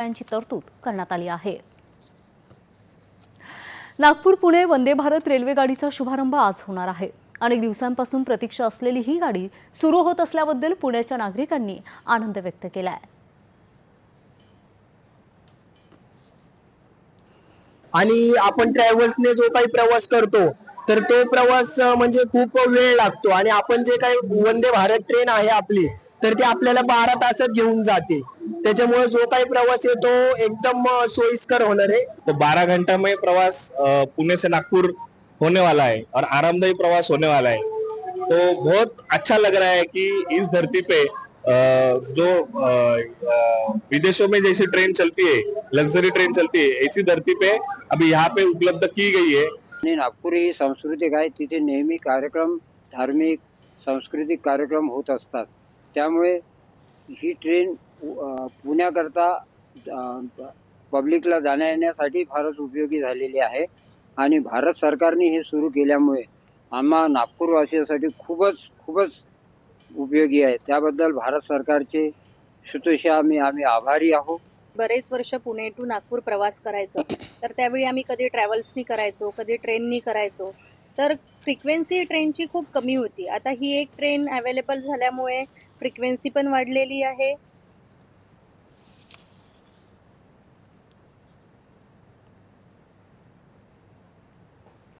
यांची तरतूद करण्यात आली आहे. नागपूर पुणे वंदे भारत रेल्वे गाडीचा शुभारंभ आज होणार आहे. अनेक दिवसांपासून प्रतीक्षा असलेली ही गाडी सुरू होत असल्याबद्दल पुण्याच्या नागरिकांनी आनंद व्यक्त केला आहे आणि आपण ट्रॅव्हल्सने जो काही प्रवास करतो तर तो प्रवास म्हणजे खूप वेळ लागतो. आणि आपण जे काही वंदे भारत ट्रेन आहे आपली तर ती आपल्याला बारा तासात घेऊन जाते. त्याच्यामुळे जो काही प्रवास आहे तो एकदम सोयीस्कर होणार आहे. तो 12 घंटा में प्रवास अ, पुणे से नागपुर होने वाला है और आरामदायी प्रवास होने वाला है तो बहुत अच्छा लग रहा है कि इस धरती पे अ, जो अ, अ, विदेशों में जैसी ट्रेन चलती है लग्जरी ट्रेन चलती है ऐसी धरती पे अभी यहाँ पे उपलब्ध की गई है। आणि नागपूर ही सांस्कृतिक आहे. तिथे नेहमी कार्यक्रम धार्मिक सांस्कृतिक कार्यक्रम होत असतात. त्यामुळे ही ट्रेन पुण्याकरता पब्लिकला जाण्या येण्यासाठी फारच उपयोगी झालेली आहे. आणि भारत सरकारने हे सुरू केल्यामुळे आम्हा नागपूरवासियांसाठी खूपच खूपच उपयोगी आहे. त्याबद्दल भारत सरकारचे सुतोषी आम्ही आम्ही आभारी आहोत. बरेच वर्ष पुणे टू नागपूर प्रवास करायचो. तर त्यावेळी आम्ही कधी ट्रॅव्हल्सनी करायचो कधी ट्रेननी करायचो. तर फ्रिक्वेन्सी ट्रेनची खूप कमी होती. आता ही एक ट्रेन अवेलेबल झाल्यामुळे फ्रिक्वेन्सी पण वाढलेली आहे.